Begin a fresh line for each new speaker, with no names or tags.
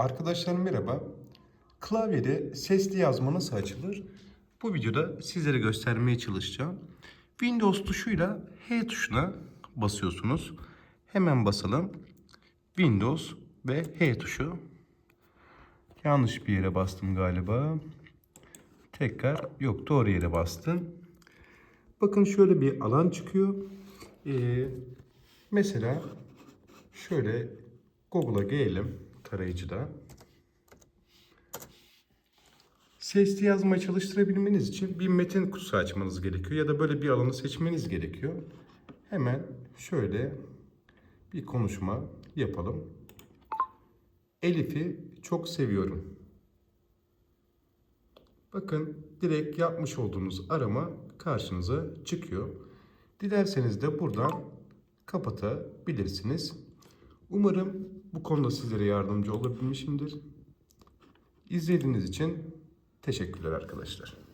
Arkadaşlar merhaba. Klavyede sesli yazma nasıl açılır? Bu videoda sizlere göstermeye çalışacağım. Windows tuşuyla H tuşuna basıyorsunuz. Hemen basalım. Windows ve H tuşu. Yanlış bir yere bastım galiba. Tekrar yok doğru yere bastım. Bakın şöyle bir alan çıkıyor. Ee, mesela şöyle Google'a gelelim tarayıcıda. Sesli yazmayı çalıştırabilmeniz için bir metin kutusu açmanız gerekiyor ya da böyle bir alanı seçmeniz gerekiyor. Hemen şöyle bir konuşma yapalım. Elif'i çok seviyorum. Bakın direkt yapmış olduğunuz arama karşınıza çıkıyor. Dilerseniz de buradan kapatabilirsiniz. Umarım bu konuda sizlere yardımcı olabilmişimdir. İzlediğiniz için teşekkürler arkadaşlar.